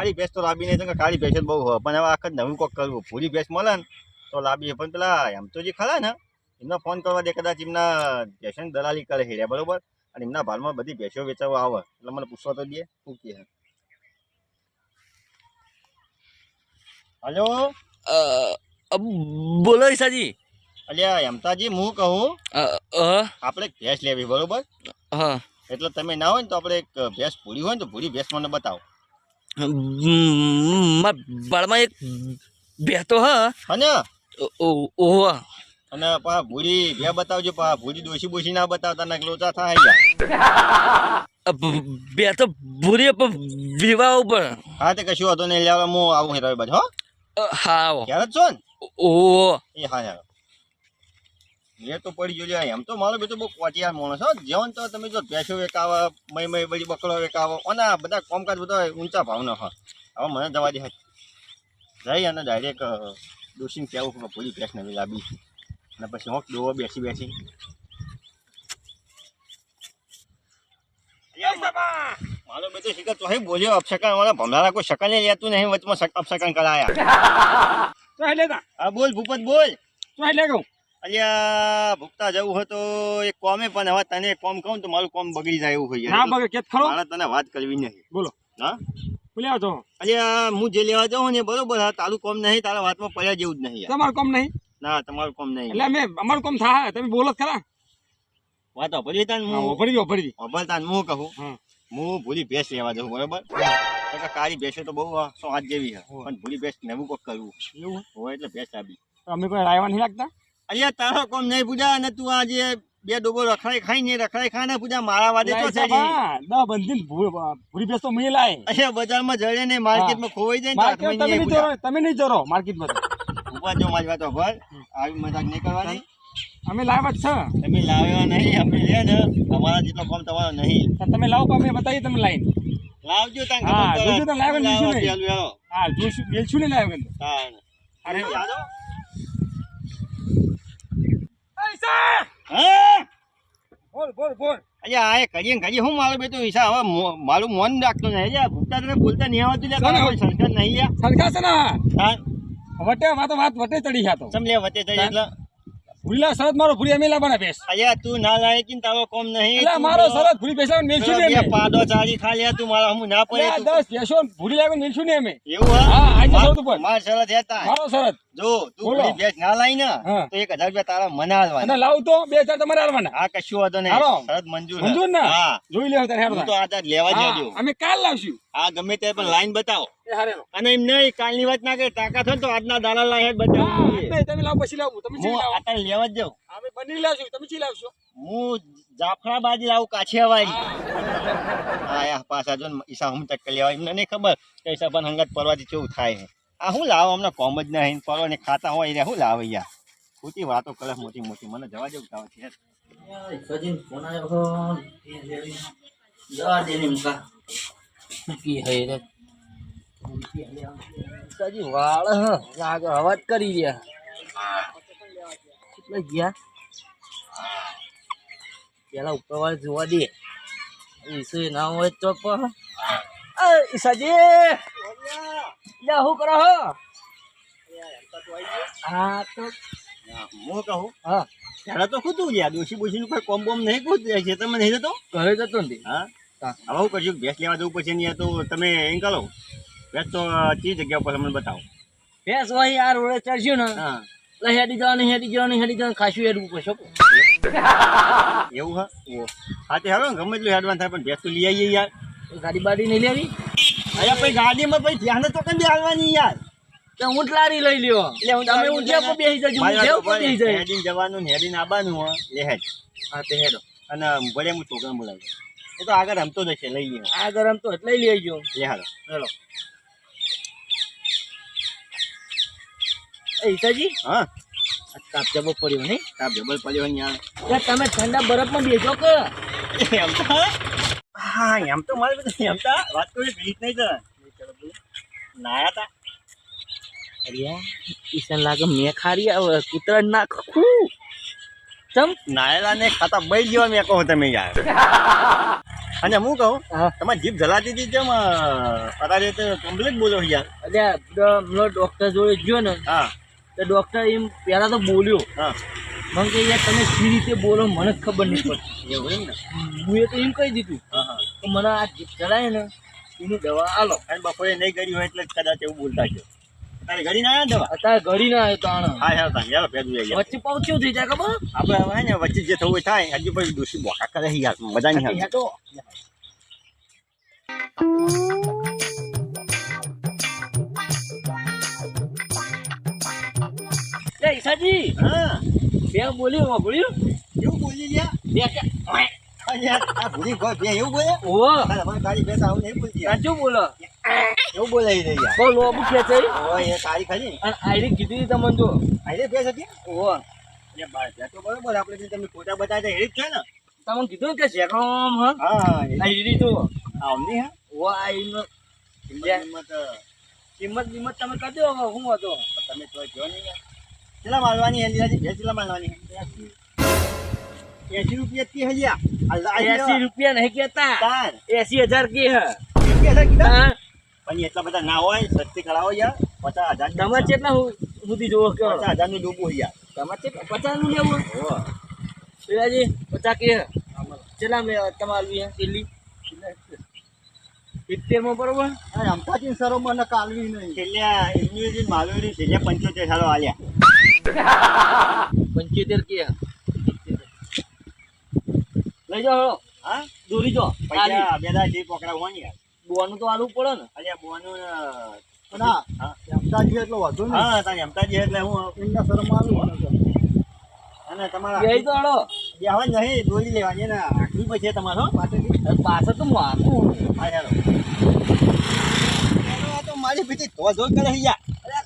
કાળી ભેંસ તો લાંબી નહીં કાળી ભેંસ બહુ હોય. પણ હવે આખા નવું કોક કરવું. પૂરી ભેંસ મળે ને તો લાંબી પણ પેલા એમ તો જે ખરા ને એમને ફોન કરવા દે કદાચ એમના ભેંસની દલાલી કરે છે બરોબર? અને એમના ભાલમાં બધી ભેંસો વેચવા આવે. એટલે મને પૂછવા તો દે શું કહે? હલો? બોલો ઈશાજી. અલ્યા એમતાજી હું કહું આપણે ભેંસ લેવી બરોબર? હા. એટલે તમે ના હોય ને તો આપણે એક ભેંસ પૂરી હોય ને તો પૂરી ભેંસ મને બતાવો. બાળમાં એક બેહતો હા. અને? ઓ- ઓ- ઓહો. અને પા ભૂરી બે બતાવજો પા ભૂરી દોશી બોશી ના બતાવતા ના લોચા થાય ગયા. બે તો ભૂરી વિવાહ ઉપર. હા તે કશું હતો નહીં લેવા હું આવું હેરો બાજુ હો. હા આવો. ક્યારે છો ને? ઓહો એ હા યાર એ તો પડી ગયો લ્યા. એમ તો મારો બેટો બહુ કોટિયાર માણસ હો. જેવન તો તમે જો ભેંસો વેકાવો મય મય બધી બકરો વેકાવો અને આ બધા કામકાજ બધા ઊંચા ભાવના હોય. હવે મને જવા દે. જઈ અને ડાયરેક્ટ ડોસીને કહેવું કે પૂરી ભેંસ નવી લાવી. અને પછી હોક દોવો બેસી બેસી. મારો બેટો શીખર તો હે બોલ્યો અપશકન વાળા ભમરાના કોઈ શકન લેતું નહીં વચમાં શક- અપશકન કરાયા. તો એટલે તા હા બોલ ભૂપત બોલ. તો એટલે કહું અલ્યા ભૂખતા જવું હોય તો એક કોમે પણ હવે તને કોમ કહું તો મારું કોમ બગડી જાય એવું હોય ના યાર. કેત ખરો? મારે તને વાત કરવી નહીં. બોલો. હા? અલ્યા હું જે લેવા જાઉં ને બરોબર તારું કોમ નહીં તારા વાતમાં પડ્યા જેવું જ નહીં તમારું કામ નહીં? ના તમારું કોમ નહીં. એટલે અમે અમારું કોમ થાય તમે બોલો ખરા. વાત ભરી તાન હું? ભરી તાન હું કહું? હું. ભૂલી ભેંસ લેવા જાઉં બરોબર? કાળી ભેંસો તો બહુ સો હાથ જેવી છે? પણ ભૂલી ભેંસ નવું કોક કરવું. એવું? હોય એટલે ભેંસ આપી અમે કોઈ રાયવા નહીં લાગતા અલ્યા તારો કોમ નહીં પૂજા અને તું આજે બે ડોબો રખડાઈ ખાઈ ને રખડાઈ ખાને પૂજા મારા વાદે તો છે. દસ બંધી પૂરી બેસ તો મેં લાય અલ્યા બજારમાં જડે ને માર્કેટમાં ખોવાઈ જાય ને તમે નહીં જરો તમે નહીં જરો માર્કેટમાં. ઊભા જો મારી વાતો ભર આવી મજાક નહીં કરવાની અમે લાવ્યા જ છે તમે લાવ્યા નહીં અમે લે ને અમારા જેટલો કોમ તમારો નહીં તમે લાવો તો અમે બતાવીએ તમે લાઈન લાવજો તાંગ હા, જોજો તો લાવે ને લાવો નહીં. હા જોશું બેલશું નહીં લાવ્યો. તાન. અરે યાદો? પૈસા હા? બોલ બોલ બોલ અલ્યા આ કરીએ ને કરીએ હું મારો બેટો હિસા હવે મારું મન રાખતો નહીં અલ્યા તને બોલતા નહીં આવડતું લ્યા. કોઈ સંસ્કાર નહીં લ્યા. સરખા છે ને તાન. વટે વાત વટે ચડી ગયા તો ચમ લે વચ્ચે એટલે ભૂરીલા શરત મારો ભૂરી અમે લાવવાના બેસ અલ્યા તું ના લાયક ને તારો કોમ નહીં એટલે મારો શરત ભૂરી બેસવા ને બે અમે પાડો ચારી ખા તું મારા હું ના પડે દસ બેસો ભૂરી લાવીને મેલશું ને અમે એવું હા? આજે માર-. માર હેતા. મારો શરત જો તું બોલો. પૂરી ના લાઈ ને તો એક હજાર રૂપિયા તારા મને હાલવાના લાવું તો બે હજાર તમારે હાલવાના આ કશું વાંધો નહીં. શરત મંજૂર. મંજૂર ને? હા. જોઈ લેવો તારે હું તો આ લેવા જ અમે કાલ લાવશું. આ ગમે તે પણ લાઈન બતાવો. અને એમ નહીં કાલની વાત ના કરે તાકાત હોય તો આજના દાડા લાય બતાવો તમે લાવો પછી લાવું. તમે હું તાર લેવા જ જાઉં. અમે બની લાવશું. તમે ચી લાવશો. હું જાફરાબાદ લાવું કાછિયાવાડી હા. યા પાછા જો ઈસા હું ટક્કર લેવા. એમને નહીં ખબર કે ઈસા પણ હંગત પરવાથી કેવું થાય છે આ હું લાવો? અમને કોમ જ નહીં. પરવા ને ખાતા હોય એટલે હું લાવે યાર? ખોટી વાતો કરે મોટી મોટી. મને જવા જેવું કામ છે. સજીન ફોન આવ્યો જવા દે ને મુકા કી. હે રે. સજી વાળ લાગે અવાજ કરી રહ્યા. ગયા? પેલા ઉપરવાળ જોવા દે. ઈસુ ના હોય તો પણ. ઈસાજી! લે હું કરો હો? હા તો હું કહું? હા. ત્યારે તો ખુદું ગયા દોશી બોશી કોઈ કોમ બોમ નહીં ખુદ છે. તમે નહીં જતો? ઘરે જતો નથી હા. હવે હું કરશું ભેંસ લેવા જવું પછી નહીં તો તમે એમ કરો. ભેંસ તો ચી જગ્યા પર મને બતાવો. ભેંસ વાહી આ રોડે ચડશું ને હા. એટલે હેડી જવાનું હેડી જવાનું હેડી જવાનું ખાસું હેડવું પડશે એવું હા? હા તે હાલો ગમે એટલું એડવાન્સ થાય પણ ભેંસ તો લઈ આવીએ યાર. ગાડી બાડી નહીં લેવી? અરે પછી ગાડીમાં પછી ધ્યાન તો કંઈ હાલવાની યાર? તો ઊંટ લારી લઈ લ્યો. એટલે તમે ઊંટિયા પર બેસી જજો ઊંટિયા ઉપર બેસી જાય હેડીને જવાનું ને હેડીને આવવાનું હોય લેહેજ હા તે હેડો. અને ભલે હું છોકરાને બોલાવી. એ તો આગળ રમતો જ લઈ ગયો આ ગરમ એટલે લઈ લેજો લે હાલો. હેલો. એ ઈસાજી હા. આ કાપચા પડ્યો નહીં? તાપ જબલ પડ્યો હોય તમે ઠંડા બરફમાં બેસો કે? એમ તો હા એમ તો મારે બધું એમ તો. વાત કરી ભીત નહીં નાયા તા. અરે ઈસન લાગે મેં ખારી આવે કૂતરા ના ખું ચમ. નાયેલા ને ખાતા બઈ જેવા મેં કહો તમે યાર. અને હું કહું તમારી જીભ જલાતી હતી કેમ અત્યારે તો કમ્પ્લીટ બોલો યાર. પેલો ડોક્ટર જોડે ગયો ને હા. તો ડોક્ટર એમ પેલા તો બોલ્યો. હા. મને કે યાર તમે સી રીતે બોલો મને ખબર નહીં પડતી. એવું એમ ને? હું એ તો એમ કહી દીધું કે મને આ જીભ ચડાય ને એની દવા આલો. અને બપોરે નહીં કરી હોય એટલે કદાચ એવું બોલતા છો તારે ઘડી ના આવ્યા દવા? અત્યારે ઘડી ના આવ્યો તાણ હા હા તાણ. યાર ભેગું વચ્ચે પહોંચ્યું થઈ જાય ખબર? આપણે હવે ને વચ્ચે જે થવું થાય. હજી પછી દોષી બોકા કરે યાર. મજા નહીં આવે. તો. ઈશાજી. હા. બે બોલ્યું એવું બોલી ગયા? બે કે હા આ ભૂલી ગયો બે એવું બોલે? ઓ તારે અમારી તારી બે આવું નહીં બોલતી સાચું બોલો? એવું બોલાવી રહી યાર. બહુ લોબુ ખેંચે ઓય એ તારી ખરી અને આઈડી કીધી તમને તો આઈ બે હતી? ઓ એ બાર તો બરોબર આપણે જે તમે ફોટા બતાવ્યા એ જ છે ને. તમને કીધું કે શેકડોમ હા? હા આઈડી તો આવની હા? ઓહો આઈનો કિંમત કિંમત કિંમત તમે કરી દો હું હતો. તમે તો જો નહીં કેટલા માલવાની હતી બે કેટલા માલવાની એસી રૂપિયા કી હલિયા એસી રૂપિયા નહીં કેતા એસી હજાર કે હે. હા. પણ એટલા બધા ના હોય સસ્તી કરાવો યાર. પચાસ હજાર તમારે કેટલા સુધી જોવો કે? પચાસ હજારનું ડૂબું યાર. તમારે કેટલા પચાસનું લેવું શિવાજી પચાસ કી હે? કેટલા મે તમારે કેટલી સિત્તેરમાં બરોબર? રમતાજી સરો મને કાલવી નહીં. છેલ્લે એમની માલવી છેલ્લે પંચોતેર સાલો આલ્યા. પંચોતેર કે? લઈ જાઓ. હા? દોરી જો. પૈસા બે દાડા જે પકડા હોય ને યાર. બોનું તો આલવું પડે ને. અલ્યા બોનું ને ના હા. રમતાજી એટલો વધુ ને હા તારે એમતાજી એટલે હું એમના શરમ આલું અને તમારા બે તો હેડો બેહવા નહીં દોરી લેવાની ને આટલી પછી તમારો પાછળ તો માથું. હા યાર આ તો મારી ભીતી ધોધો કરે યાર.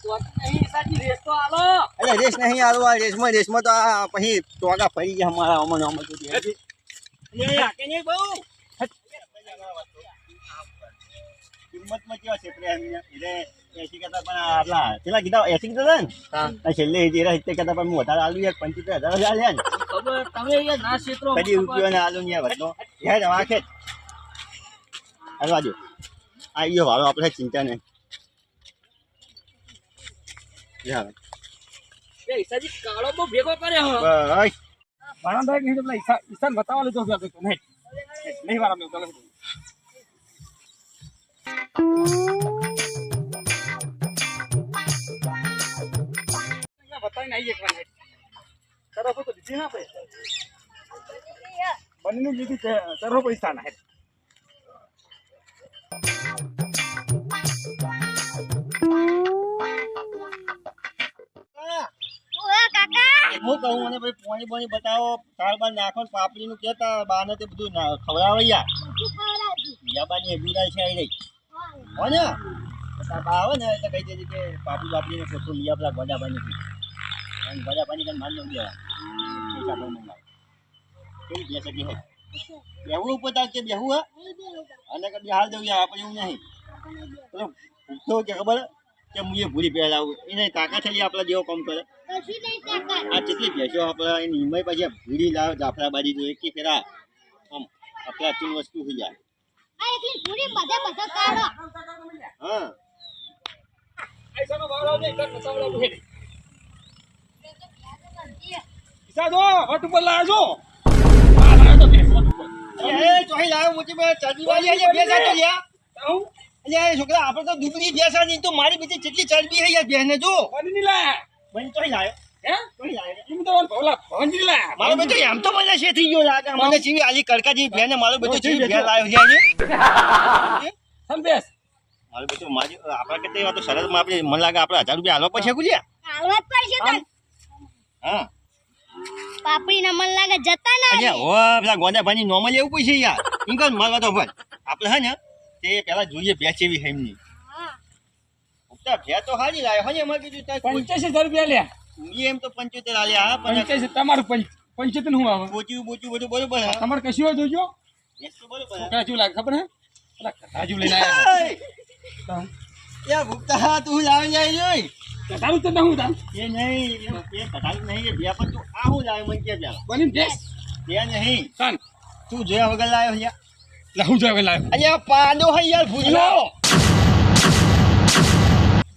અરે નહીં રેસ તો આલો અરે રેસ નહીં આલો આ રેસમાં રેસમાં તો આ પછી ટોગા ફરી ગયા અમારા અમને અમે તો કે નહીં બહુ? કિંમતમાં કેવા છે એસી કરતા પણ આટલા પેલા કીધા? એસી કીધા ને? છેલ્લે સિત્તેર કરતા પણ હું વધારે આલુ યાર પંચોતેર હજાર ને. ખબર? તમે યાર ના ક્ષેત્રો કદી રૂપિયો ને આલુ ને યાર વધો યાર વાંખે જ હાલો આજો આ ઈયો વાળો આપણે ચિંતા નહીં યાર. એ ઈસાજી કાળો બહુ ભેગો કર્યો હો. બસ. ભાણાભાઈ નહીં તો ઈશાન ઈશાન બતાવવા લીધો છે તો નહીં. નહીં વાળા મેં ચાલો બતાવીને આવી એક વાર નહીં. તો દીધી ના આપણે બંનેનું લીધી છે પૈસા ના હું કહું મને ભાઈ પોણી બોણી બતાવો. તાર બાર નાખો ને પાપડીનું કેતા બાને તે બધું ના- ખવડાવે યાર. યાબાની એ બુરાઈ છે આઈ રહી હો ને? બા આવે ને એટલે કહી દેજે કે પાપડી અને કઈ માન ન દેવા પૈસા બહુ મંગાવે કેવી બેસે કે હે? બેહવું ઉપર તાર કે બેહવું હા? અને કે હાલ દઉં યાર આપણે એવું નહીં. પેલો ભૂખતો કે ખબર? કે હું એ ભૂલી પહેલા આવું. એને તાકાત થઈ આપણા જેવો કામ કરે. આ કેટલી ભેંસો આપણે એની હિમાય પછી ભૂલી લાવ જાફરાબાદી જોઈએ કે ફેરા આમ આપણે ચીન વસ્તુ થઈ જાય. હા ઈશાનો વાળો છે ઈશાન બતાવડાવું છે ઈશા જો વટ ઉપર લાયા છો આ લાયા તો ભેંસ વટ ઉપર. એ ચોહી લાવ મોટી બે ચરબી વાળી આજે તો લ્યા. આવું? છોકરા આપણે તો દુબળી બેસા નહીં તો મારી બીજી કેટલી ચરબી હે યાર બેહને જો લાયા? મને હે? લાવ્યો એમ તો ભોલા લાયા. મારો બેટો એમ તો મને છે થઈ ગયો લાગે મને જેવી આલી કડકાજી જેવી ભેંસ ને મારો બેટો જેવી ભેંસ લાવ્યો છે આજે સમ મારો બેટો મારી આપણા એવા તો સરસમાં આપણે મને લાગે આપણે હજાર રૂપિયા હાલવા પડશે ગુલિયા. હા. પાપડી ના મન લાગે જતા ના અલ્યા ઓ પેલા ગોંડાભાઈ નોર્મલ એવું કોઈ છે યાર ઇન્કમ મારવા તો ભાઈ આપણે હે ને તે પેલા જોઈએ ભેંસ એવી છે એમની. ઉપતા ભેંસ તો હારી લાવ્યો હે એમાં કીધું તાર પંચ્યાસી હજાર રૂપિયા લ્યા. ઈ એમ તો પંચોતેર આલ્યા પંચ્યાસી તમારું પંચ પંચોતેર હું આવે? પોચ્યું બોચ્યું બધું બરોબર હા તમારે કશું હોય જોજો. તો છોકરા જેવું લાગે ખબર હે પેલા કટાજુ લઈને આવ્યા! યા ભૂખતા તું લાવી જાય જોઈ. કટારું તો નહું તાર એ નહીં એ એ નહીં એ ભેંસ પણ તું આ હું લાવ્યો મને કે બે બની ભેંસ તે નહીં. તાન. તું જોયા વગર લાવ્યો છે. હું જોઈ લાવ્યો અલ્યા પાડો હે યાર ભૂલો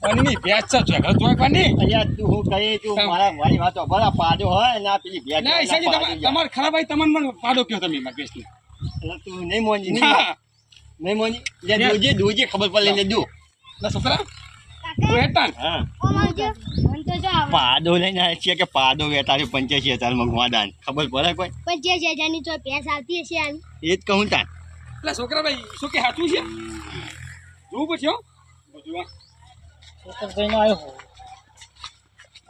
પનીની ભેંસ છે ઝઘડો જોઈ પની અલ્યા તું હું કહે તું હા. મારા મારી વાતો ભલા પાડો હોય ના આ પેલી ભેટ ના ઈશાજી તમારે તમારે ખરાબ આવી તમને મને પાડો કયો તમે મારી ભેંસને તું નહીં મોંજી નહીં ના નહીં મોની લે દોજે દોજે ખબર પડે લે દો ના ને હા જો આવડે. પાડો લઈને આવ્યા છીએ કે પાડો પંચ્યાસી હજારમાં દાન ખબર પડે કોઈ પંચ્યાસી હજારની તો ભેંસ આવતી હશે એ જ કહું તાન એટલે છોકરા ભાઈ શું કે સાચું છે? જોવું પછી હો. બધું હા. છોકરભાઈ નો આવ્યો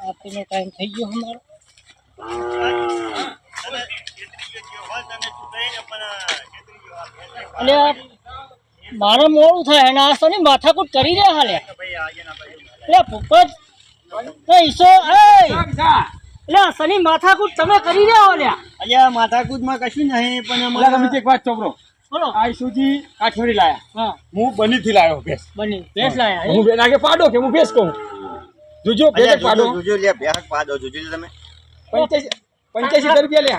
આપીને ટાઈમ થઈ ગયો અમારો. અને મારે મોડું થાય અને આ સની માથાકૂટ કરી રહ્યા હાલે. એટલે પોપટ એ ઈસો એ! જા, જા. એટલે સની માથાકૂટ તમે કરી રહ્યા હો લ્યા અલ્યા માથાકૂટમાં કશું નહીં પણ એટલે તમે એક વાત ચોપડો. બોલો. આ ઈસુજી કાઠિયાવાડી લાયા. હા. હું લાયો ભેંસ. બની. ભેંસ લાયા હું? બેન આગે પાડો કે હું ભેંસ કહું? જોજો ભેંસ પાડો. જોજો લે બેહક પાડો જોજો લે તમે. પંચ્યાસી પંચ્યાસી હજાર રૂપિયા લે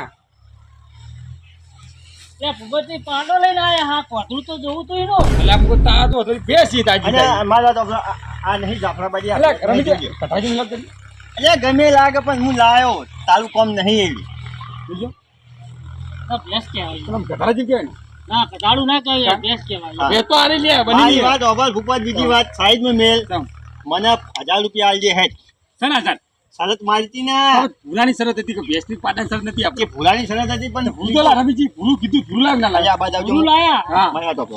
એટલે પોપટની પાંડો લઈને આયા હા કોથળું તો જોવું તો એનો. એટલે ભેંસ તાજી અને મારા તો આ નહીં જાફરાબાદી આ એટલે રમી જોજો. જાય. કથાજી ને લગ અલ્યા ગમે લાગે પણ હું લાયો. તારું કોમ નહીં એવી. જોજો ભેંસ કહેવાય તમે કથાજી કહેવાય ને કટાડું ના કહેવાય ભેંસ કહેવાય. ભેંસ તો આની લે બની વાત ઓબલ ભૂપત બીજી વાત સાઈડમાં મેલ. મને હજાર રૂપિયા આલજે હેડ. સના સર શરત મારતી ને. ભૂલાની શરત હતી કે ભેંસની પાટણ શરત નથી આપણી? ભૂલાની શરત હતી પણ ભૂલ તો રમીજી ભૂલું કીધું ભૂલું લાગ ના લાગે અલ્યા આવજો. ભૂલું લાયા? હા. મને વાત ઓપો.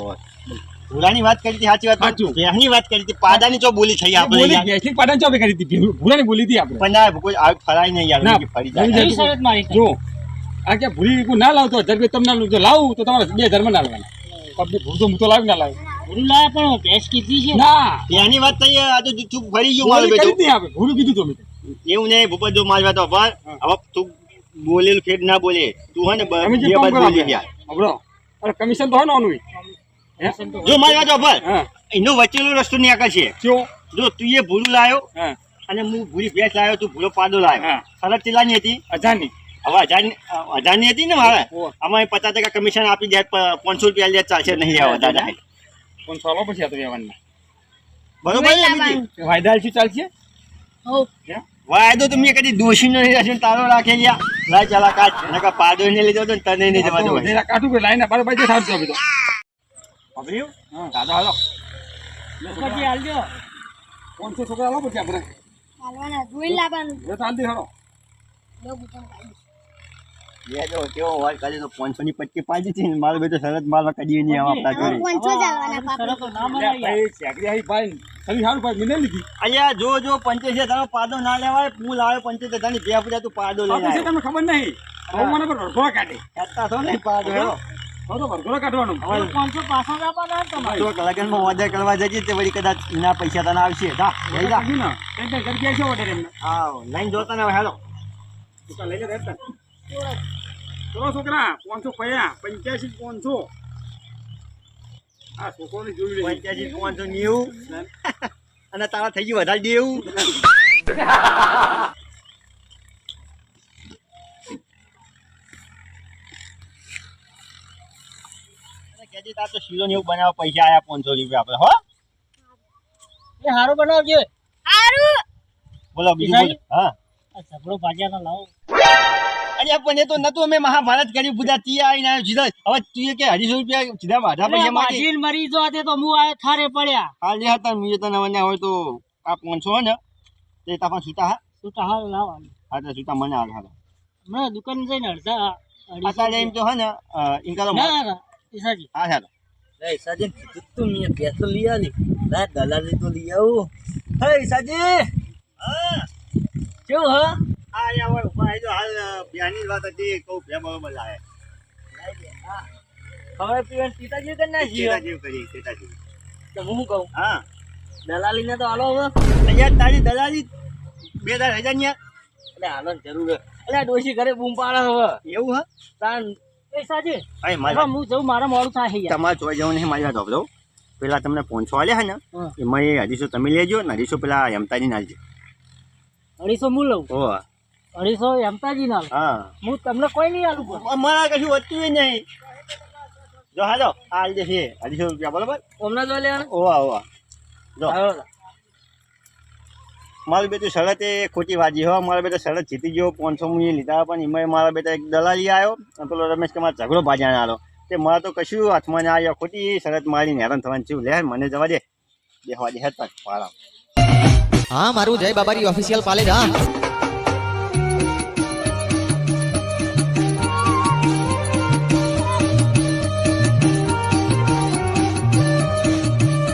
ભૂલાની વાત કરી હતી સાચી વાત સાચું. ભેહની વાત કરી હતી પાદાની ચો બોલી થઈ આપણે બોલી ચોપે કરી હતી ભૂલાની બોલી હતી આપણે. પણ ના કોઈ ફરાય નહીં યાર ફરી જાય. શરત મારી જો આ કે ભૂલી કોઈ ના લાવતો હજાર રૂપિયા તમને લાવું લાવું તો તમારે બે હજારમાં ના લાવવાના પબ્લિક ભૂલ તો હું તો લાવી ના લાવ. ભૂલું લાયા પણ ભેંસ કીધી છે. ના. ભેહની વાત થઈ આ ચૂપ ફરી ગયું મારું બોલી કરી જ બેટું. નહીં આપણે ભૂલું કીધું તો મેં એવું નહીં ભૂપત જો મારી વાત ઓપર હવે તું બોલેલું ના બોલે. તું હે ને બ- તમે જે બે કામ બોલી ગયા. હબળો. અરે કમિશન તો જો મારી વાત હા. એનો વચ્ચેનો રસ્તો નીકળ છે. જો જો તું એ ભૂલું લાયો અને હું ભૂરી ભેંસ લાયો તું ભૂલો પાદો લાયો. હા. શરત ચેલાની હતી. હજારની હવે હજારની હતી ને મારે? અમારે પચાસ ટકા કમિશન આપી દે પાંચસો રૂપિયા લે ચાલશે નહીં લેવા દાદા. પણ ચાલો પછી આ તો વ્યવહારના. બરોબર વાયદા શું ચાલશે? હોવ. વાયદો તો મેં કદી દોષી નહીં રહેશે તારો રાખે લ્યા. લાય ચાલા કાચ નકા પાડો ને લીધો તો તને નહીં જવા દો કાઢું કે લાઈને બાર બાજુ થાવ તો બધો સાંભળ્યું? હા. દાદા હાલો. પછી હાલજો. પાંચસો છોકરા હાલો પછી આપણે. હાલવાના જોઈ લાવવાનું એ તો દે હાલો. પણ કાઢી. લે જો કેવો વાત કરે તો પાંચસો ની પટ્ટી પાડી હતી મારો બેટો શરત મારવા કદી નહીં આવા આપણા જોડે પાંચસો જ આવવાના પાપા. શરતો ના જો પંચોતેર લેવાય હું લાવ્યો પંચોતેર તારી બે પૂજા તું પાડો લઈ તમને ખબર નહીં. હવે મને પણ વરઘોડા કાઢે. કાઢતા પાછા આપવાના ને તમારે. તો લગનમાં ઓર્ડર કરવા જજે તે વળી કદાચ એના પૈસા તને આવશે. છે લઈને જોતા ને હેલો. લઈ લે રહેતા. ચલો છોકરા પાંચસો પૈયા પંચ્યાસી પાંચસો. આ છોકરોને જોઈ લે પંચ્યાસી પાંચસો નેવું. અને તારા થઈ ગયું વધારે દેવું કેજી તાર તો શીરો ને એવું બનાવવા પૈસા આયા પાંચસો રૂપિયા આપણે હો? એ સારું બનાવજો. હારું બોલો બીજું હા. આ ઝઘડો ભાજ્યા ના લાવો. અરે પણ એ તો નતું અમે મહાભારત કરી બધા તી આવીને આવ્યો સીધા હવે તું કે અઢીસો રૂપિયા સીધા માધા એટલે પૈસા મારી મરી જો તે તો હું આ થારે પડ્યા. હા લે હતા મેં તને મને હોય તો આ પાંચસો ને તે તાપા છૂટા હા? તું તો હાલ લાવવાનું. હા તો છૂટા મને હાલ હાલો. હમણાં દુકાન જઈને અડધા અત્યારે એમ તો હે ને અ, તો કરો ના ના ઈસાજી. હા હાલો. ઈસાજી કીધું તું મેં પેસ તો લઈ આવી ના. દલાલી તો લઈ આવું. હે ઈસાજી. હા. કેવું હ. આ અહીંયા હોય ઊભા રહેજો. હાલ બ્યાની વાત હતી કહું બે બરોબર લાવે હવે પીવાનું પિતાજી કરી નાખી જેવું કરી જેવું. તો હું કહું? હા. દલાલી ને તો હાલો હવે. અહીંયા તારી દલાલી બે હજાર હજારની એટલે હાલો જરૂર. એટલે ડોસી ડોશી ઘરે બૂમ પાડે હવે. એવું હા? તાર મારી હવે હું જઉં મારે મોડું થાય તમારે જોઈ જવું નહીં મારી વાત સાંભળો પેલા તમને પહોંચવા આલ્યા હે ને એમાં એ અઢીસો તમે લેજો ને અઢીસો પેલા એમતાજી નાલજો અઢીસો હું લઉં? ઓ અઢીસો એમતાજી ના હા. હું તમને કોઈ નહીં આલું અમારા કશું વધતું નહીં. જો હા જો. આ જે છે. અઢીસો રૂપિયા બરોબર? હમણાં જો લેવાનું? ઓવા ઓવા. જો. હાલો. મારું બેટું શરત એ ખોટી વાજી હો. મારા બેટા શરત જીતી ગયો. પાંચસો મુ એ લીધા પણ એમાં મારા બેટા એક દલાલી આવ્યો અને પેલો રમેશ કે મારે ઝઘડો ભાજ્યા આવ્યો તે મારે તો કશું હાથમાં ના આવ્યો. ખોટી શરત મારીને હેરાન થવાનું છું. લે મને જવા દે. બેહવા દે હેત પાક પાડા હા મારું જય બાબારી ઓફિશિયલ પાલેજ હા